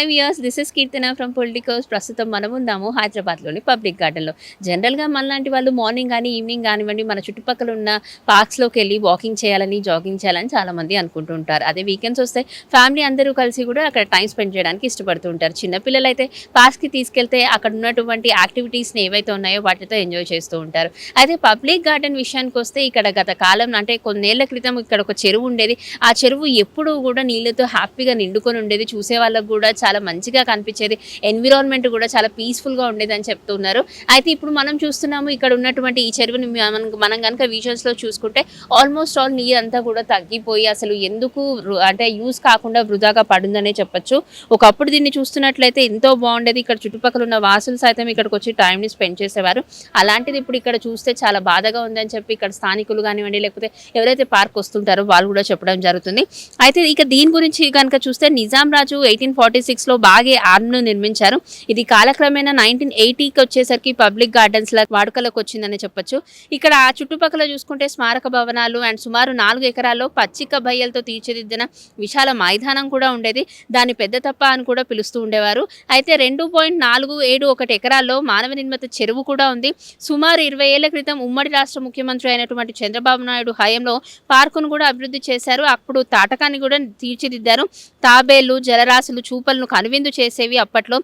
Hi viewers this is Keerthana from Politicos ప్రస్తుతం మనం ఉందాము హైదరాబాద్లోని పబ్లిక్ గార్డెన్లో. జనరల్గా మనలాంటి వాళ్ళు మార్నింగ్ కానీ ఈవినింగ్ కానివ్వండి మన చుట్టుపక్కల ఉన్న పార్క్స్లోకి వెళ్ళి వాకింగ్ చేయాలని జాగింగ్ చేయాలని చాలామంది అనుకుంటూ ఉంటారు. అదే వీకెండ్స్ వస్తే ఫ్యామిలీ అందరూ కలిసి కూడా అక్కడ టైం స్పెండ్ చేయడానికి ఇష్టపడుతూ ఉంటారు. చిన్నపిల్లలు అయితే పార్క్స్కి తీసుకెళ్తే అక్కడ ఉన్నటువంటి యాక్టివిటీస్ని ఏవైతే ఉన్నాయో వాటితో ఎంజాయ్ చేస్తూ ఉంటారు. అయితే పబ్లిక్ గార్డెన్ విషయానికి వస్తే ఇక్కడ గత కాలం అంటే కొన్నేళ్ళ క్రితం ఇక్కడ ఒక చెరువు ఉండేది. ఆ చెరువు ఎప్పుడూ కూడా నీళ్ళతో హ్యాపీగా నిండుకొని ఉండేది. చూసే వాళ్ళకు కూడా చాలా మంచిగా కనిపించేది. ఎన్విరాన్మెంట్ కూడా చాలా పీస్ఫుల్గా ఉండేది అని చెప్తున్నారు. అయితే ఇప్పుడు మనం చూస్తున్నాము ఇక్కడ ఉన్నటువంటి ఈ చెరువుని మనం మనం కనుక విజువల్స్లో చూసుకుంటే ఆల్మోస్ట్ ఆల్ నీరు అంతా కూడా తగ్గిపోయి అసలు ఎందుకు అంటే యూస్ కాకుండా వృధాగా పడిందనే చెప్పొచ్చు. ఒకప్పుడు దీన్ని చూస్తున్నట్లయితే ఎంతో బాగుండేది. ఇక్కడ చుట్టుపక్కల ఉన్న వాసులు సైతం ఇక్కడికి వచ్చి టైంని స్పెండ్ చేసేవారు. అలాంటిది ఇప్పుడు ఇక్కడ చూస్తే చాలా బాధగా ఉందని చెప్పి ఇక్కడ స్థానికులు కానివ్వండి లేకపోతే ఎవరైతే పార్క్ వస్తుంటారో వాళ్ళు కూడా చెప్పడం జరుగుతుంది. అయితే ఇక దీని గురించి కనుక చూస్తే నిజాం రాజు ఎయిటీన్ ఫార్టీ సిక్స్లో ఆర్మ్ ఆర్మ్ను నిర్మించారు. ఇది కాలక్రమేణా నైన్టీన్ ఎయిటీకి వచ్చేసరికి పబ్లిక్ గార్డెన్స్ లా వాడుకలోకి వచ్చిందని చెప్పొచ్చు. ఇక్కడ ఆ చుట్టుపక్కల చూసుకుంటే స్మారక భవనాలు అండ్ సుమారు నాలుగు ఎకరాల్లో పచ్చిక బయ్యలతో తీర్చిదిద్దిన విశాల మైదానం కూడా ఉండేది. దాన్ని పెద్ద తప్ప అని కూడా పిలుస్తూ ఉండేవారు. అయితే రెండు పాయింట్ నాలుగు ఏడు ఒకటి ఎకరాల్లో మానవ నిర్మిత చెరువు కూడా ఉంది. సుమారు ఇరవై ఏళ్ళ క్రితం ఉమ్మడి రాష్ట్ర ముఖ్యమంత్రి అయినటువంటి చంద్రబాబు నాయుడు హయాంలో పార్కును కూడా అభివృద్ధి చేశారు. అప్పుడు తాటకాన్ని కూడా తీర్చిదిద్దారు. తాబేళ్ళు జలరాశులు చూపలను కనువిందు చేసేవి అప్పట్లో.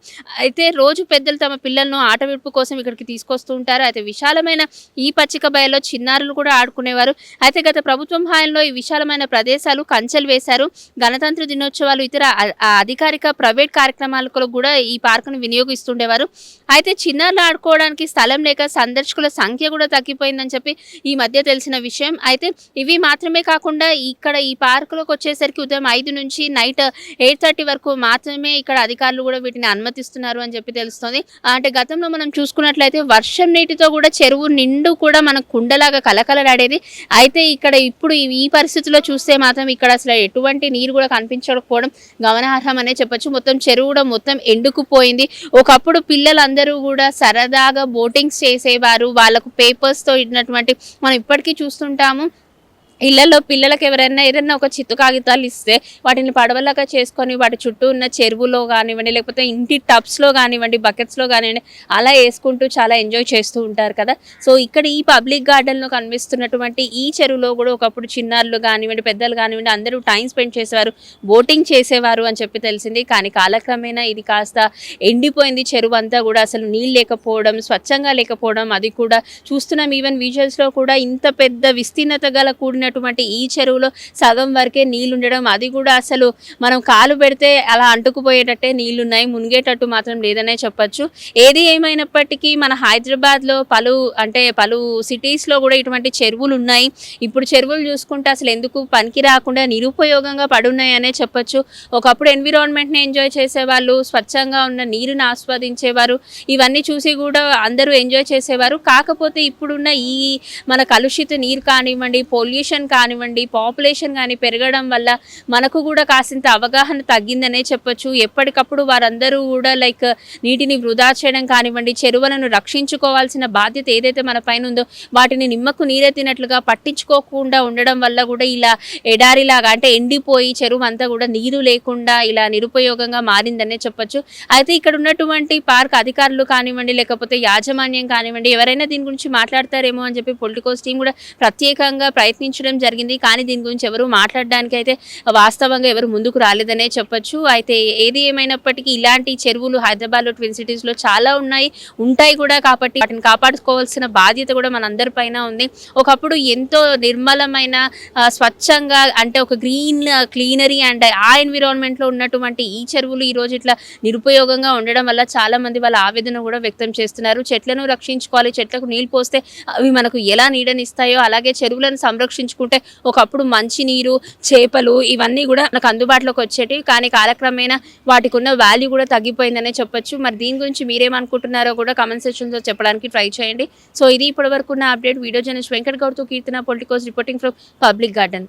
అయితే రోజు పెద్దలు తమ పిల్లలను ఆట విడుపు కోసం ఇక్కడికి తీసుకొస్తూ ఉంటారు. అయితే విశాలమైన ఈ పచ్చిక బయల్లో చిన్నారులు కూడా ఆడుకునేవారు. అయితే గత ప్రభుత్వం హాయంలో ఈ విశాలమైన ప్రదేశాలు కంచెలు వేశారు. గణతంత్ర దినోత్సవాలు ఇతర అధికారిక ప్రైవేట్ కార్యక్రమాలకు కూడా ఈ పార్కును వినియోగిస్తుండేవారు. అయితే చిన్నారులు ఆడుకోవడానికి స్థలం లేక సందర్శకుల సంఖ్య కూడా తగ్గిపోయిందని చెప్పి ఈ మధ్య తెలిసిన విషయం. అయితే ఇవి మాత్రమే కాకుండా ఇక్కడ ఈ పార్కులోకి వచ్చేసరికి ఉదయం ఐదు నుంచి నైట్ ఎయిట్ థర్టీ వరకు మాత్రమే ఇక్కడ అధికారులు కూడా వీటిని అనుమతిస్తున్నారు అని చెప్పి తెలుస్తుంది. అంటే గతంలో మనం చూసుకున్నట్లయితే వర్షం నీటితో కూడా చెరువు నిండు కూడా మన కుండలాగా కలకలలాడేది అయితే ఇక్కడ ఇప్పుడు ఈ- పరిస్థితిలో చూస్తే మాత్రం ఇక్కడ అసలు ఎటువంటి నీరు కూడా కనిపించకపోవడం గమనార్హం అనే చెప్పొచ్చు. మొత్తం చెరువు కూడా మొత్తం ఎండుకుపోయింది. ఒకప్పుడు పిల్లలందరూ కూడా సరదాగా బోటింగ్స్ చేసేవారు. వాళ్ళకు పేపర్స్తో ఇట్టినటువంటి మనం ఇప్పటికీ చూస్తుంటాము. ఇళ్ళలో పిల్లలకు ఎవరైనా ఏదైనా ఒక చిత్తు కాగితాలు ఇస్తే వాటిని పడవలాగా చేసుకొని వాటి చుట్టూ ఉన్న చెరువులో కానివ్వండి లేకపోతే ఇంటి టబ్స్లో కానివ్వండి బకెట్స్లో కానివ్వండి అలా వేసుకుంటూ చాలా ఎంజాయ్ చేస్తూ ఉంటారు కదా. సో ఇక్కడ ఈ పబ్లిక్ గార్డెన్లో కనిపిస్తున్నటువంటి ఈ చెరువులో కూడా ఒకప్పుడు చిన్నారులు కానివ్వండి పెద్దలు కానివ్వండి అందరూ టైం స్పెండ్ చేసేవారు బోటింగ్ చేసేవారు అని చెప్పి తెలిసింది. కానీ కాలక్రమేణా ఇది కాస్త ఎండిపోయింది. చెరువు అంతా కూడా అసలు నీళ్ళు లేకపోవడం స్వచ్ఛంగా లేకపోవడం అది కూడా చూస్తున్నాం. ఈవెన్ విజువల్స్లో కూడా ఇంత పెద్ద విస్తీర్ణత గల కూడిన ఉన్నటువంటి ఈ చెరువులో సగం వరకే నీళ్ళుండడం అది కూడా అసలు మనం కాలు పెడితే అలా అంటుకుపోయేటట్టే నీళ్ళు ఉన్నాయి మునిగేటట్టు మాత్రం లేదనే చెప్పొచ్చు. ఏది ఏమైనప్పటికీ మన హైదరాబాద్లో పలు అంటే పలు సిటీస్లో కూడా ఇటువంటి చెరువులు ఉన్నాయి ఇప్పుడు చెరువులు చూసుకుంటే అసలు ఎందుకు పనికి రాకుండా నిరుపయోగంగా పడున్నాయనే చెప్పొచ్చు. ఒకప్పుడు ఎన్విరాన్మెంట్ని ఎంజాయ్ చేసేవాళ్ళు స్వచ్ఛంగా ఉన్న నీరుని ఆస్వాదించేవారు ఇవన్నీ చూసి కూడా అందరూ ఎంజాయ్ చేసేవారు. కాకపోతే ఇప్పుడున్న ఈ మన కలుషిత నీరు కానివ్వండి పొల్యూషన్ కానివ్వండి పాపులేషన్ కానీ పెరగడం వల్ల మనకు కూడా కాసింత అవగాహన తగ్గిందనే చెప్పొచ్చు. ఎప్పటికప్పుడు వారందరూ కూడా లైక్ నీటిని వృధా చేయడం కానివ్వండి చెరువులను రక్షించుకోవాల్సిన బాధ్యత ఏదైతే మన పైన ఉందో వాటిని నిమ్మకు నీరెత్తినట్లుగా పట్టించుకోకుండా ఉండడం వల్ల కూడా ఇలా ఎడారిలాగా అంటే ఎండిపోయి చెరువు అంతా కూడా నీరు లేకుండా ఇలా నిరుపయోగంగా మారిందనే చెప్పొచ్చు. అయితే ఇక్కడ ఉన్నటువంటి పార్క్ అధికారులు కానివ్వండి లేకపోతే యాజమాన్యం కానివ్వండి ఎవరైనా దీని గురించి మాట్లాడతారేమో అని చెప్పి పొలిటికోస్ టీం కూడా ప్రత్యేకంగా ప్రయత్నించడం జరిగింది. కానీ దీని గురించి ఎవరు మాట్లాడడానికి అయితే వాస్తవంగా ఎవరు ముందుకు రాలేదనే చెప్పొచ్చు. అయితే ఏది ఏమైనప్పటికీ ఇలాంటి చెరువులు హైదరాబాద్లో ట్విన్ సిటీస్లో చాలా ఉన్నాయి. ఉంటాయి కూడా కాబట్టి వాటిని కాపాడుకోవాల్సిన బాధ్యత కూడా మనందరి పైన ఉంది. ఒకప్పుడు ఎంతో నిర్మలమైన స్వచ్ఛంగా అంటే ఒక గ్రీన్ క్లీనరీ అండ్ ఆ ఎన్విరాన్మెంట్లో ఉన్నటువంటి ఈ చెరువులు ఈ రోజు ఇట్లా నిరుపయోగంగా ఉండడం వల్ల చాలా మంది వాళ్ళ ఆవేదన కూడా వ్యక్తం చేస్తున్నారు. చెట్లను రక్షించుకోవాలి. చెట్లకు నీళ్ళు పోస్తే అవి మనకు ఎలా నీడనిస్తాయో అలాగే చెరువులను సంరక్షించుకోవాలి. సంరక్షించుకుంటే ఒకప్పుడు మంచి నీరు చేపలు ఇవన్నీ కూడా మనకు అందుబాటులోకి వచ్చేటివి. కానీ కాలక్రమేణా వాటికి ఉన్న వాల్యూ కూడా తగ్గిపోయిందనే చెప్పొచ్చు. మరి దీని గురించి మీరేమనుకుంటున్నారో కూడా కమెంట్ సెక్షన్లో చెప్పడానికి ట్రై చేయండి. సో ఇది ఇప్పటివరకు ఉన్న update video journalist Venkat గౌడ్తో Keerthana Politicos reporting from Public Garden